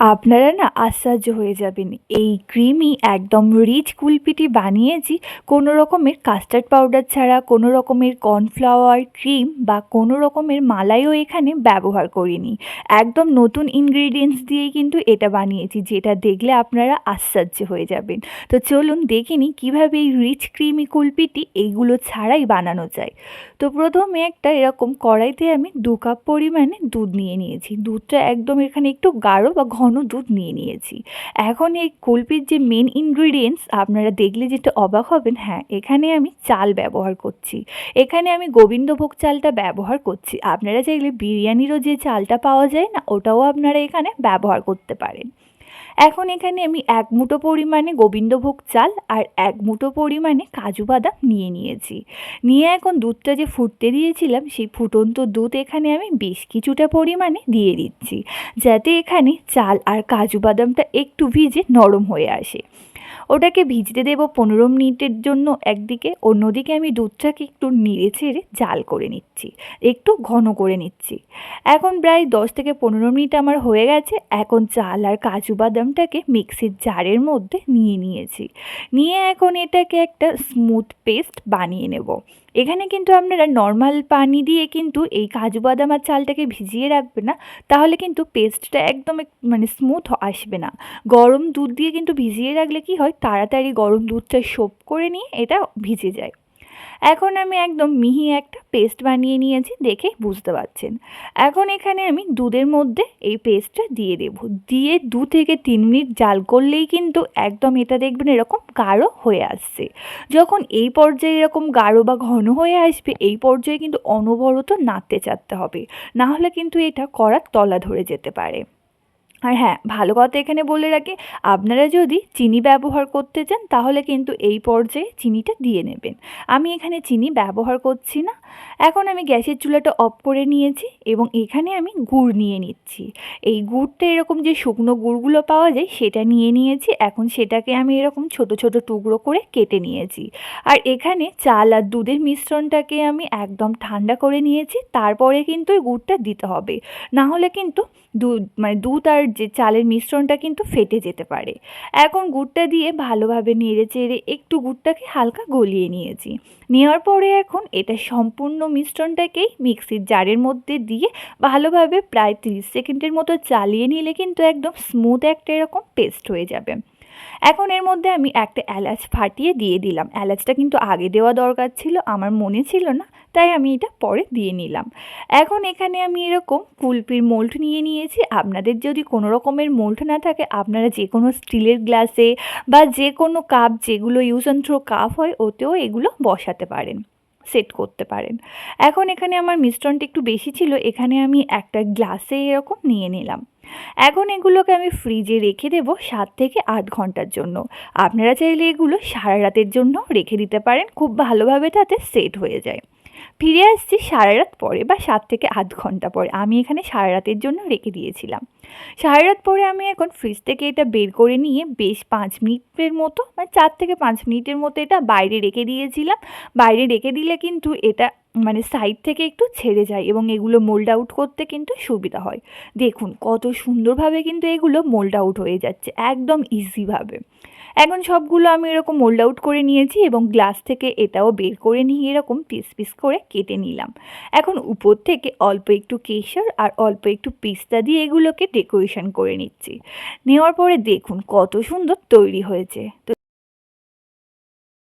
আপনারা না আশ্চর্য হয়ে যাবেন। এই ক্রিমি একদম রিচ কুলপিটি বানিয়েছি, কোনো রকমের কাস্টার্ড পাউডার ছাড়া, কোনো রকমের কর্নফ্লাওয়ার ক্রিম বা কোনো রকমের মালাইও এখানে ব্যবহার করিনি। একদম নতুন ইনগ্রিডিয়েন্টস দিয়েই কিন্তু এটা বানিয়েছি, যেটা দেখলে আপনারা আশ্চর্য হয়ে যাবেন। তো চলুন দেখিনি কীভাবে এই রিচ ক্রিমি কুলপিটি এইগুলো ছাড়াই বানানো যায়। তো প্রথমে একটা এরকম কড়াইতে আমি দু কাপ পরিমাণে দুধ নিয়ে নিয়েছি। দুধটা একদম এখানে একটু গাঢ় বা দুধ নিয়ে নিয়েছি। এখন এই কুলপির যে মেন ইনগ্রিডিয়েন্টস আপনারা দেখলে যেটা অবাক হবেন হ্যাঁ এখানে আমি চাল ব্যবহার করছি। এখানে আমি গোবিন্দভোগ চালটা ব্যবহার করছি। আপনারা চাইলে বিরিয়ানিরও যে চালটা পাওয়া যায় না, ওটাও আপনারা এখানে ব্যবহার করতে পারেন। এখন এখানে আমি এক মুঠো পরিমাণে গোবিন্দভোগ চাল আর এক মুঠো পরিমাণে কাজু বাদাম নিয়ে নিয়েছি। নিয়ে এখন দুধটা যে ফুটতে দিয়েছিলাম, সেই ফুটন্ত দুধ এখানে আমি বেশ কিছুটা পরিমাণে দিয়ে দিচ্ছি, যাতে এখানে চাল আর কাজু বাদামটা একটু ভিজে নরম হয়ে আসে। ওটাকে ভিজতে দেব পনেরো মিনিটের জন্য একদিকে, অন্যদিকে আমি দুধটাকে একটু নেড়ে ছেড়ে জাল করে নিচ্ছি, একটু ঘন করে নিচ্ছি। এখন প্রায় দশ থেকে পনেরো মিনিট আমার হয়ে গেছে, এখন চাল আর কাজু বাদামটাকে মিক্সির জারের মধ্যে নিয়ে নিয়েছি। নিয়ে এখন এটাকে একটা স্মুথ পেস্ট বানিয়ে নেব। এখানে কিন্তু আপনারা নর্মাল পানি দিয়ে কিন্তু এই কাজু বাদাম আর চালটাকে ভিজিয়ে রাখবে না, তাহলে কিন্তু পেস্টটা একদম এক- মানে স্মুথ আসবে না। গরম দুধ দিয়ে কিন্তু ভিজিয়ে রাখলে কি হয়? তাড়াতাড়ি গরম দুধটা সোপ করে নিয়ে এটা ভিজে যায়। এখন আমি একদম মিহি একটা পেস্ট বানিয়ে নিয়েছি দেখে বুঝতে পারছেন। এখন এখানে আমি দুধের মধ্যে এই পেস্টটা দিয়ে দেবো। দিয়ে দু থেকে তিন মিনিট জাল করলেই কিন্তু একদম এটা দেখবেন এরকম গাঢ় হয়ে আসছে। যখন এই পর্যায়ে এরকম গাঢ় বা ঘন হয়ে আসবে, এই পর্যায়ে কিন্তু অনবরত নাড়তে চাড়তে হবে। না হলে কিন্তু এটা করার তলা ধরে যেতে পারে। আর হ্যাঁ ভালো কথা এখানে বলে রাখি, আপনারা যদি চিনি ব্যবহার করতে চান, তাহলে কিন্তু এই পর্যায়ে চিনিটা দিয়ে নেবেন। আমি এখানে চিনি ব্যবহার করছি না। এখন আমি গ্যাসের চুলাটা অফ করে নিয়েছি এবং এখানে আমি গুড় নিয়ে নিচ্ছি। এই গুড়টা এরকম যে শুকনো গুড়গুলো পাওয়া যায়, সেটা নিয়ে নিয়েছি। এখন সেটাকে আমি এরকম ছোট ছোট টুকরো করে কেটে নিয়েছি। আর এখানে চাল আর দুধের মিশ্রণটাকে আমি একদম ঠান্ডা করে নিয়েছি। তারপরে কিন্তু ওই গুড়টা দিতে হবে। না হলে কিন্তু দুধ মানে দুধ আর যে চালের মিশ্রণটা কিন্তু ফেটে যেতে পারে। এখন গুড়টা দিয়ে ভালোভাবে নেড়ে চেড়ে একটু গুড়টাকে হালকা গলিয়ে নিয়েছি। নেওয়ার পরে এখন এটা সম্পূর্ণ মিশ্রণটাকেই মিক্সির জারের মধ্যে দিয়ে ভালোভাবে প্রায় তিরিশ সেকেন্ডের মতো চালিয়ে নিলে কিন্তু একদম স্মুথ একটা এরকম পেস্ট হয়ে যাবে। এখন এর মধ্যে আমি একটা এলাচ ফাটিয়ে দিয়ে দিলাম। এলাচটা কিন্তু আগে দেওয়া দরকার ছিল, আমার মনে ছিল না, তাই আমি এটা পরে দিয়ে নিলাম। এখন এখানে আমি এরকম কুলপির মোল্ড নিয়ে নিয়েছি। আপনাদের যদি কোনো রকমের মোল্ড না থাকে, আপনারা যে কোনো স্টিলের গ্লাসে বা যে কোনো কাপ যেগুলো ইউজ অ্যান্ড থ্রো কাপ হয়, ওতেও এগুলো বসাতে পারেন। সেট করতে পারেন। এখন এখানে আমার মিশ্রণটা একটু বেশি ছিল, এখানে আমি একটা গ্লাসে এরকম নিয়ে নিলাম। এখন এগুলোকে আমি ফ্রিজে রেখে দেবো সাত থেকে আট ঘণ্টার জন্য। আপনারা চাইলে এগুলো সারা রাতের জন্য রেখে দিতে পারেন, খুব ভালোভাবে তাতে সেট হয়ে যায়। ফিরে আসছি সারা রাত পরে বা সাত থেকে আধ ঘণ্টা পরে। আমি এখানে সারা রাতের জন্য রেখে দিয়েছিলাম। সারা রাত পরে আমি এখন ফ্রিজ থেকে এটা বের করে নিয়ে বেশ পাঁচ মিনিটের মতো মানে চার থেকে পাঁচ মিনিটের মতো এটা বাইরে রেখে দিয়েছিলাম। বাইরে রেখে দিলে কিন্তু এটা মানে সাইড থেকে একটু ছেড়ে যায় এবং এগুলো মোল্ড আউট করতে কিন্তু সুবিধা হয়। দেখুন, কত সুন্দরভাবে কিন্তু এগুলো মোল্ড আউট হয়ে যাচ্ছে, একদম ইজিভাবে এখন সবগুলো আমি এরকম মোল্ড আউট করে নিয়েছি এবং গ্লাস থেকে এটাও বের করে নিয়ে এরকম পিস পিস করে কেটে নিলাম। এখন উপর থেকে অল্প একটু কেশর আর অল্প একটু পিস্তা দিয়ে এগুলোকে ডেকোরেশন করে নিচ্ছি। নেওয়ার পরে দেখুন কত সুন্দর তৈরি হয়েছে। তো